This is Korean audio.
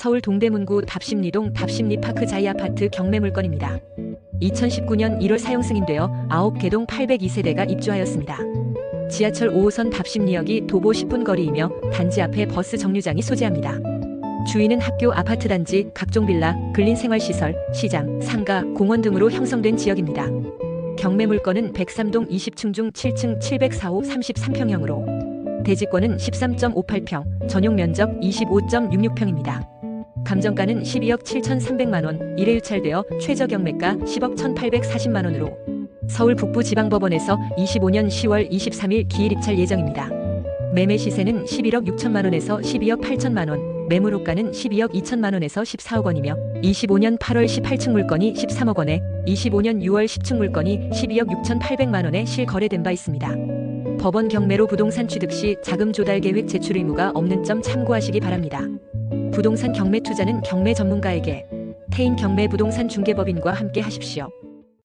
서울 동대문구 답심리동 답심리파크 자이 아파트 경매 물건입니다. 2019년 1월 사용 승인되어 9개동 802세대가 입주하였습니다. 지하철 5호선 답심리역이 도보 10분 거리이며 단지 앞에 버스 정류장이 소재합니다. 주위는 학교 아파트 단지, 각종 빌라, 근린 생활시설, 시장, 상가, 공원 등으로 형성된 지역입니다. 경매 물건은 103동 20층 중 7층 704호 33평형으로 대지권은 13.58평, 전용 면적 25.66평입니다. 감정가는 12억 7,300만 원, 1회 유찰되어 최저 경매가 10억 1,840만 원으로 서울 북부지방법원에서 25년 10월 23일 기일 입찰 예정입니다. 매매 시세는 11억 6천만 원에서 12억 8천만 원, 매물 호가는 12억 2천만 원에서 14억 원이며 25년 8월 18층 물건이 13억 원에 25년 6월 10층 물건이 12억 6천8백만 원에 실거래된 바 있습니다. 법원 경매로 부동산 취득 시 자금 조달 계획 제출 의무가 없는 점 참고하시기 바랍니다. 부동산 경매 투자는 경매 전문가에게 태인 경매 부동산 중개법인과 함께 하십시오.